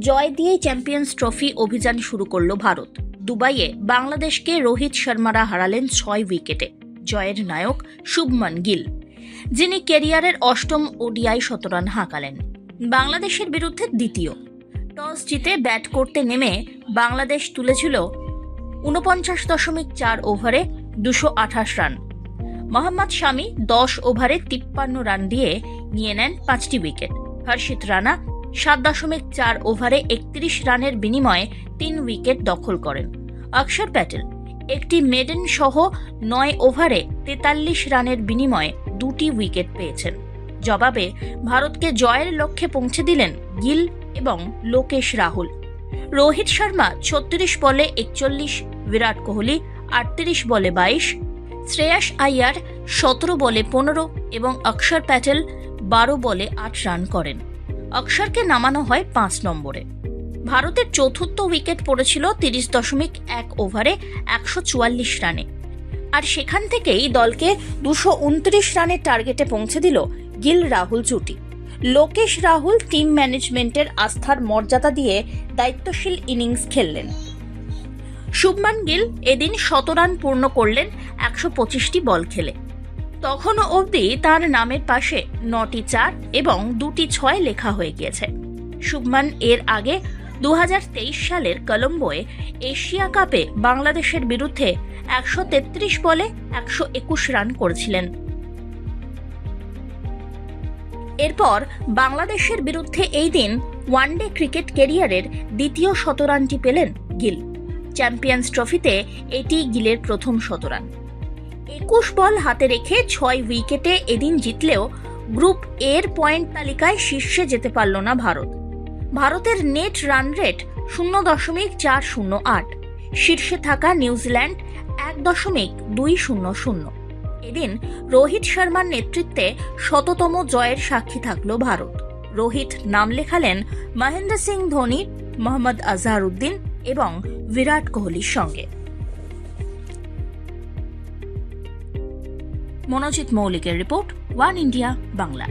জয় দিয়ে champions trophy অভিযান শুরু করল ভারত। দুবাইয়ে বাংলাদেশকে রোহিত শর্মারা হারালেন ছয় উইকেটে। জয়ের নায়ক শুভমান গিল, যিনি কেরিয়ারের অষ্টম ওডিআই শতরান হাঁকালেন। বাংলাদেশের বিরুদ্ধে দ্বিতীয়। টস জিতে ব্যাট করতে নেমে বাংলাদেশ তুলেছিল উনপঞ্চাশ দশমিক চার ওভারে দুশো আঠাশ রান। মোহাম্মদ শামি দশ ওভারে তিপ্পান্ন রান দিয়ে নিয়ে নেন পাঁচটি উইকেট। হর্ষিত রানা সাত দশমিক চার ওভারে একত্রিশ রানের বিনিময়ে তিন উইকেট দখল করেন। অক্ষর প্যাটেল, একটি মেডেন সহ নয় ওভারে তেতাল্লিশ রানের বিনিময়ে দুটি উইকেট পেয়েছেন। জবাবে ভারতকে জয়ের লক্ষ্যে পৌঁছে দিলেন গিল এবং লোকেশ রাহুল। রোহিত শর্মা ছত্রিশ বলে একচল্লিশ, বিরাট কোহলি আটত্রিশ বলে বাইশ, শ্রেয়াস আইয়ার সতেরো বলে পনেরো এবং অক্ষর প্যাটেল বারো বলে আট রান করেন। অক্ষরকে নামানো হয় পাঁচ নম্বরে। ভারতের চতুর্থ উইকেট পড়েছিল তিরিশ দশমিক এক ওভারে একশো চুয়াল্লিশ রানে। আর সেখান থেকেই দলকে দুশো উনত্রিশ রানের টার্গেটে পৌঁছে দিল গিল রাহুল জুটি। লোকেশ রাহুল টিম ম্যানেজমেন্টের আস্থার মর্যাদা দিয়ে দায়িত্বশীল ইনিংস খেললেন। শুভমান গিল এদিন শত রান পূর্ণ করলেন একশো পঁচিশটি বল খেলে। তখনও অবধি তার নামের পাশে নটি চার এবং দুটি ছয় লেখা হয়ে গিয়েছে। শুভমান এর আগে দু হাজার তেইশ সালের কলম্বোয় এশিয়া কাপে বাংলাদেশের বিরুদ্ধে একশো তেত্রিশ বলে একশো একুশ রান করেছিলেন। এরপর বাংলাদেশের বিরুদ্ধে এই দিন ওয়ানডে ক্রিকেট কেরিয়ারের দ্বিতীয় শতরানটি পেলেন গিল। চ্যাম্পিয়ন্স ট্রফিতে এটি গিলের প্রথম শতরান। একুশ বল হাতে রেখে ছয় উইকেটে এদিন জিতলেও গ্রুপ এর পয়েন্ট তালিকায় শীর্ষে যেতে পারল না ভারত। ভারতের নেট রান রেট শূন্য দশমিক চার শূন্য আট, শীর্ষে থাকা নিউজিল্যান্ড এক দশমিক দুই শূন্য শূন্য। এদিন রোহিত শর্মার নেতৃত্বে শততম জয়ের সাক্ষী থাকল ভারত। রোহিত নাম লেখালেন মহেন্দ্র সিং ধোনি, মোহাম্মদ আজহারউদ্দিন এবং বিরাট কোহলির সঙ্গে। মনোজিৎ মৌলিকের রিপোর্ট ওয়ান ইন্ডিয়া বাংলা।